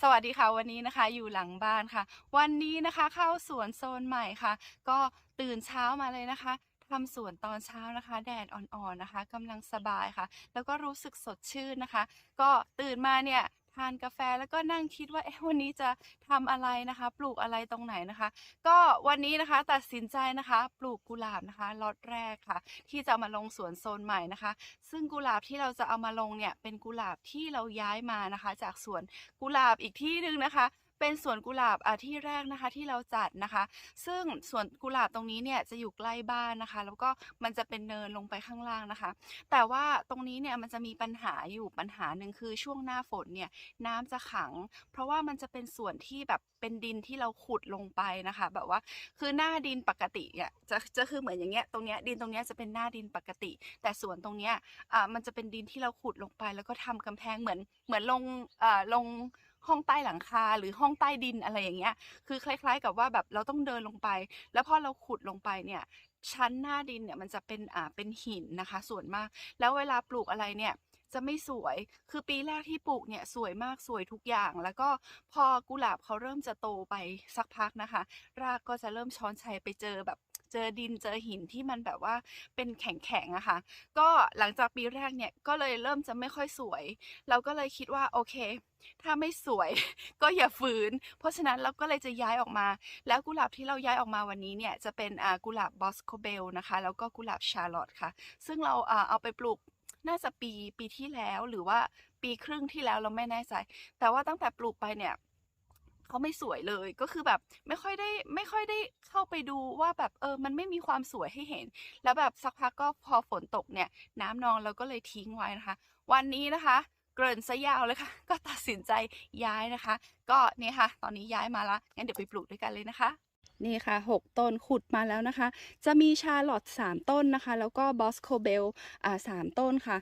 สวัสดีค่ะวันนี้นะคะอยู่หลังบ้านค่ะ วันนี้นะคะเข้าสวนโซนใหม่ค่ะ ก็ตื่นเช้ามาเลยนะคะทำสวนตอนเช้านะคะ แดดอ่อนๆนะคะกำลังสบายค่ะ แล้วก็รู้สึกสดชื่นนะคะ ก็ตื่นมาเนี่ย ทานกาแฟแล้วก็นั่งคิดว่าเอ๊ะวันนี้จะทำอะไรนะคะ ปลูกอะไรตรงไหนนะคะ ก็วันนี้นะคะตัดสินใจนะคะ ปลูกกุหลาบนะคะล็อตแรกค่ะ ที่จะมาลงสวนโซนใหม่นะคะ ซึ่งกุหลาบที่เราจะเอามาลงเนี่ยเป็นกุหลาบที่เราย้ายมานะคะ จากสวนกุหลาบอีกที่หนึ่งนะคะ เป็นสวนกุหลาบอ่าที่แรกนะคะที่เราจัดนะคะ ซึ่งสวนกุหลาบตรงนี้เนี่ยจะอยู่ใกล้บ้านนะคะ แล้วก็มันจะเป็นเนินลงไปข้างล่างนะคะ แต่ว่าตรงนี้เนี่ยมันจะมีปัญหาอยู่ปัญหาหนึ่งคือช่วงหน้าฝนเนี่ยน้ำจะขัง เพราะว่ามันจะเป็นส่วนที่แบบเป็นดินที่เราขุดลงไปนะคะ แบบว่าคือหน้าดินปกติเนี่ยจะจะคือเหมือนอย่างเงี้ยตรงเนี้ยดินตรงเนี้ยจะเป็นหน้าดินปกติ แต่ส่วนตรงเนี้ยอ่ามันจะเป็นดินที่เราขุดลงไป แล้วก็ทำกำแพงเหมือนเหมือนลงอ่าลง ห้องใต้หลังคาหรือห้องใต้ดินอะไรอย่างเงี้ย คือคล้าย ๆ กับว่าแบบเราต้องเดินลงไป แล้วพอเราขุดลงไปเนี่ย ชั้นหน้าดินเนี่ยมันจะเป็นอ่าเป็นหินนะคะ ส่วนมาก แล้วเวลาปลูกอะไรเนี่ยจะไม่สวย คือปีแรกที่ปลูกเนี่ยสวยมากสวยทุกอย่าง แล้วก็พอกุหลาบเขาเริ่มจะโตไปสักพักนะคะ รากก็จะเริ่มช้อนชัยไปเจอแบบ จอดินเจอหินที่มันแบบว่าเป็นแข็งๆอะค่ะ ก็หลังจากปีแรกเนี่ยก็เลยเริ่มจะไม่ค่อยสวย เราก็เลยคิดว่าโอเค ถ้าไม่สวย ก็อย่าฝืน เพราะฉะนั้นเราก็เลยจะย้ายออกมา แล้วกุหลาบที่เราย้ายออกมาวันนี้เนี่ยจะเป็นกุหลาบบอสโคเบลนะคะ แล้วก็กุหลาบชาร์ลอตค่ะ ซึ่งเราเอาไปปลูกน่าจะปีปีที่แล้วหรือว่าปีครึ่งที่แล้วเราไม่แน่ใจ แต่ว่าตั้งแต่ปลูกไปเนี่ย เขาไม่สวยเลยก็คือแบบไม่ค่อยได้ไม่ค่อยได้เข้าไปดูว่าแบบเออมันไม่มีความสวยให้เห็น แล้วแบบสักพักก็พอฝนตกเนี่ย น้ำนองเราก็เลยทิ้งไว้นะคะ วันนี้นะคะ เกริ่นซะยาวเลยค่ะ ก็ตัดสินใจย้ายนะคะ ก็เนี่ยค่ะ ตอนนี้ย้ายมาละงั้นเดี๋ยวไปปลูกด้วยกันเลยนะคะนี่ค่ะ 6 ต้นขุดมาแล้วนะคะ จะมีชาร์ลอต3ต้นนะคะ แล้วก็บอสโคเบลอ่าสามต้นค่ะ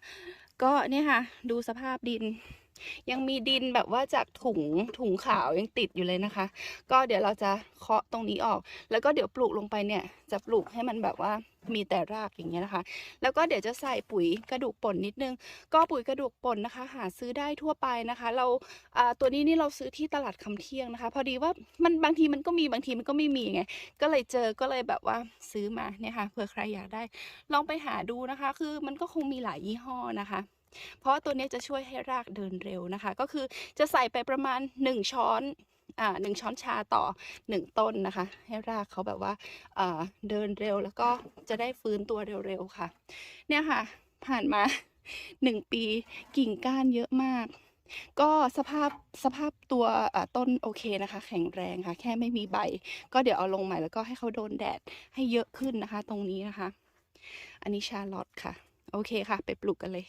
ก็เนี่ยค่ะ ดูสภาพดิน ยังมีดินแบบว่าจากถุงถุงขาวยังติดอยู่เลยนะคะ ก็เดี๋ยวเราจะเคาะตรงนี้ออก แล้วก็เดี๋ยวปลูกลงไปเนี่ยจะปลูกให้มันแบบว่ามีแต่รากอย่างเงี้ยนะคะ แล้วก็เดี๋ยวจะใส่ปุ๋ยกระดูกป่นนิดนึง ก็ปุ๋ยกระดูกป่นนะคะ หาซื้อได้ทั่วไปนะคะ เราอ่าตัวนี้นี่เราซื้อที่ตลาดคำเที่ยงนะคะ พอดีว่ามันบางทีมันก็มีบางทีมันก็ไม่มีไง ก็เลยเจอก็เลยแบบว่าซื้อมาเนี่ยค่ะเผื่อใครอยากได้ ลองไปหาดูนะคะ คือมันก็คงมีหลายยี่ห้อนะคะ เพราะว่าตัวนี้จะช่วยให้รากเดินเร็วนะคะ ก็คือจะใส่ไปประมาณ 1 ช้อนอ่าหนึ่งช้อนชาต่อ 1 ต้นนะคะ ให้รากเขาแบบว่าอ่าเดินเร็วแล้วก็จะได้ฟื้นตัวเร็วๆค่ะ เนี่ยค่ะ ผ่านมา 1 ปีกิ่งก้านเยอะมากก็สภาพสภาพตัวต้นโอเคนะคะ แข็งแรงค่ะ แค่ไม่มีใบ ก็เดี๋ยวเอาลงใหม่แล้วก็ให้เขาโดนแดดให้เยอะขึ้นนะคะ ตรงนี้นะคะ อันนี้ชาลอตค่ะ โอเคค่ะ ไปปลูกกันเลย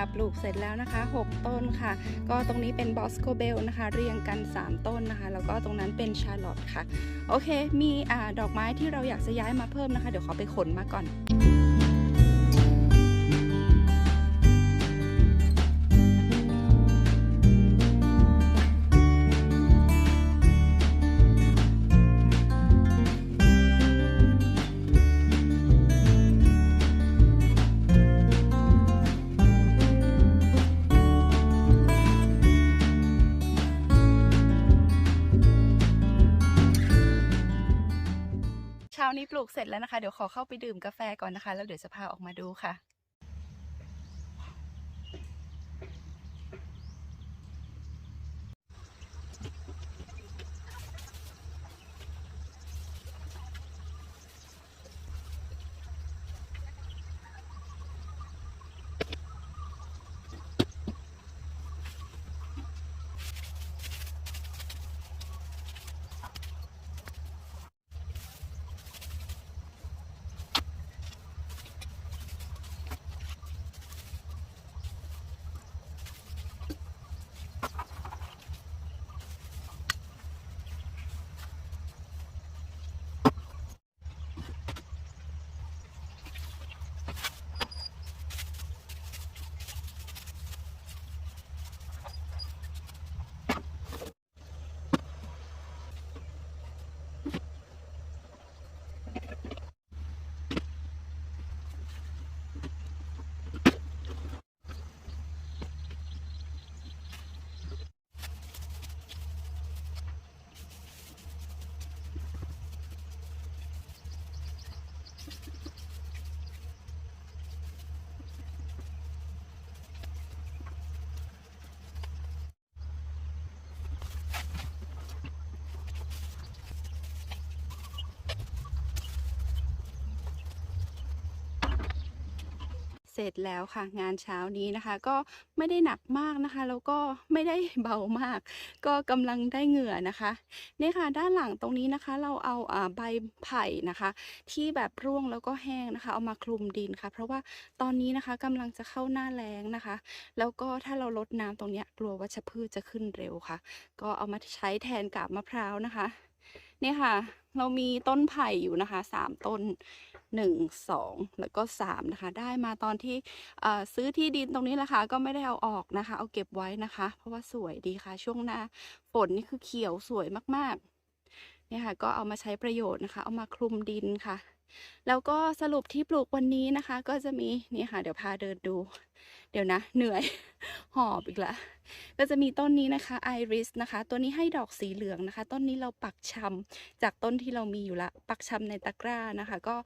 ค่ะปลูกเสร็จแล้วนะคะ 6 ต้นค่ะ ก็ตรงนี้เป็นบอสโกเบลนะคะ เรียงกัน 3 ต้นนะคะ แล้วก็ตรงนั้นเป็นชาร์ลอตค่ะ โอเค มีอดอกไม้ที่เราอยากจะย้ายมาเพิ่มนะคะ เดี๋ยวขอไปขนมาก่อน นี้ปลูกเสร็จแล้วนะคะ เดี๋ยวขอเข้าไปดื่มกาแฟก่อนนะคะ แล้วเดี๋ยวจะพาออกมาดูค่ะ ร็จแล้วค่ะ งานเช้านี้นะคะ ก็ไม่ได้หนักมากนะคะ แล้วก็ไม่ได้เบามาก ก็กำลังได้เหงื่อนะคะเนี่ยค่ะ ด้านหลังตรงนี้นะคะ เราเอาอใบไผ่นะคะ ที่แบบร่วงแล้วก็แห้งนะคะ เอามาคลุมดินค่ะ เพราะว่าตอนนี้นะคะกำลังจะเข้าหน้าแล้งนะคะ แล้วก็ถ้าเราลดน้ำตรงเนี้ยกลัววัชพืชจะขึ้นเร็วค่ะ ก็เอามาใช้แทนกาบมะพร้าวนะคะ เนี่ยค่ะ เรามีต้นไผ่อยู่นะคะสามต้นหนึ่งสองแล้วก็สามนะคะ ได้มาตอนที่ซื้อที่ดินตรงนี้แหละค่ะ ก็ไม่ได้เอาออกนะคะ เอาเก็บไว้นะคะ เพราะว่าสวยดีค่ะ ช่วงหน้าฝนนี่คือเขียวสวยมากๆ เนี่ยค่ะ ก็เอามาใช้ประโยชน์นะคะ เอามาคลุมดินค่ะ แล้วก็สรุปที่ปลูกวันนี้นะคะ ก็จะมีนี่ค่ะ เดี๋ยวพาเดินดู เดี๋ยวนะ เหนื่อย หอบอีกแล้วก็จะมีต้นนี้นะคะไอริสนะคะ ตัวนี้ให้ดอกสีเหลืองนะคะ ต้นนี้เราปักชำจากต้นที่เรามีอยู่ละ ปักชำในตะกร้านะคะ ก็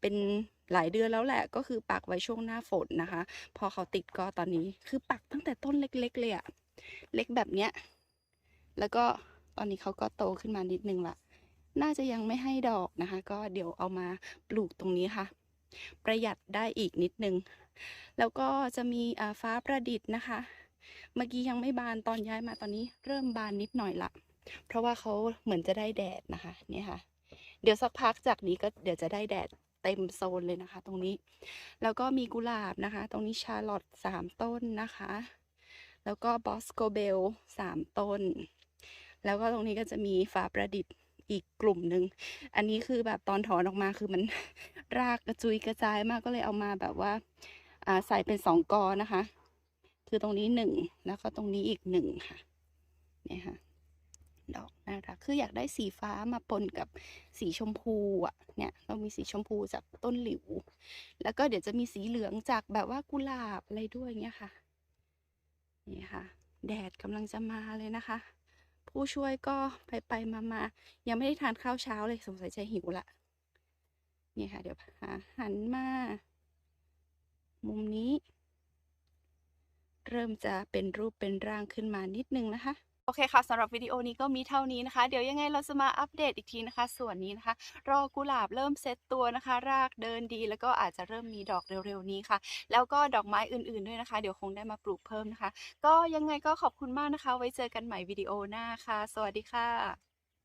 เป็นหลายเดือนแล้วแหละก็คือปักไว้ช่วงหน้าฝนนะคะ พอเขาติดก็ตอนนี้คือปักตั้งแต่ต้นเล็ก ๆ เลยอะเล็กแบบเนี้ยแล้วก็ตอนนี้เขาก็โตขึ้นมานิดนึงละน่าจะยังไม่ให้ดอกนะคะ ก็เดี๋ยวเอามาปลูกตรงนี้ค่ะ ประหยัดได้อีกนิดนึง แล้วก็จะมีฟ้าประดิษฐ์นะคะ เมื่อกี้ยังไม่บานตอนย้ายมาตอนนี้เริ่มบานนิดหน่อยละ เพราะว่าเขาเหมือนจะได้แดดนะคะเนี่ยค่ะ เดี๋ยวสักพักจากนี้ก็เดี๋ยวจะได้แดดเต็มโซนเลยนะคะ ตรงนี้ แล้วก็มีกุหลาบนะคะ ตรงนี้ชาร์ลอตสามต้นนะคะ แล้วก็บอสโกเบลสามต้น แล้วก็ตรงนี้ก็จะมีฟ้าประดิษฐ์อีกกลุ่มหนึ่ง อันนี้คือแบบตอนถอนออกมาคือมันรากกระจุยกระจายมากก็เลยเอามาแบบว่า ใส่เป็นสองกอนะคะ คือตรงนี้หนึ่งแล้วก็ตรงนี้อีกหนึ่งค่ะเนี่ยค่ะดอกน่ารักคืออยากได้สีฟ้ามาปนกับสีชมพูอะเนี่ยเรามีสีชมพูจากต้นหลิว แล้วก็เดี๋ยวจะมีสีเหลืองจากแบบว่ากุหลาบอะไรด้วยเงี้ยค่ะนี่ค่ะ แดดกำลังจะมาเลยนะคะ ผู้ช่วยก็ไปไปมามายังไม่ได้ทานข้าวเช้าเลยสงสัยจะหิวละนี่ค่ะ เดี๋ยวพาหันมา มุมนี้ เริ่มจะเป็นรูปเป็นร่างขึ้นมานิดนึงนะคะโอเคค่ะสำหรับวิดีโอนี้ก็มีเท่านี้นะคะ เดี๋ยวยังไงเราจะมาอัปเดตอีกทีนะคะ ส่วนนี้นะคะ รอกุหลาบเริ่มเซตตัวนะคะ รากเดินดี แล้วก็อาจจะเริ่มมีดอกเร็วๆนี้ค่ะ แล้วก็ดอกไม้อื่นๆด้วยนะคะ เดี๋ยวคงได้มาปลูกเพิ่มนะคะ ก็ยังไงก็ขอบคุณมากนะคะ ไว้เจอกันใหม่วิดีโอหน้าค่ะ สวัสดีค่ะ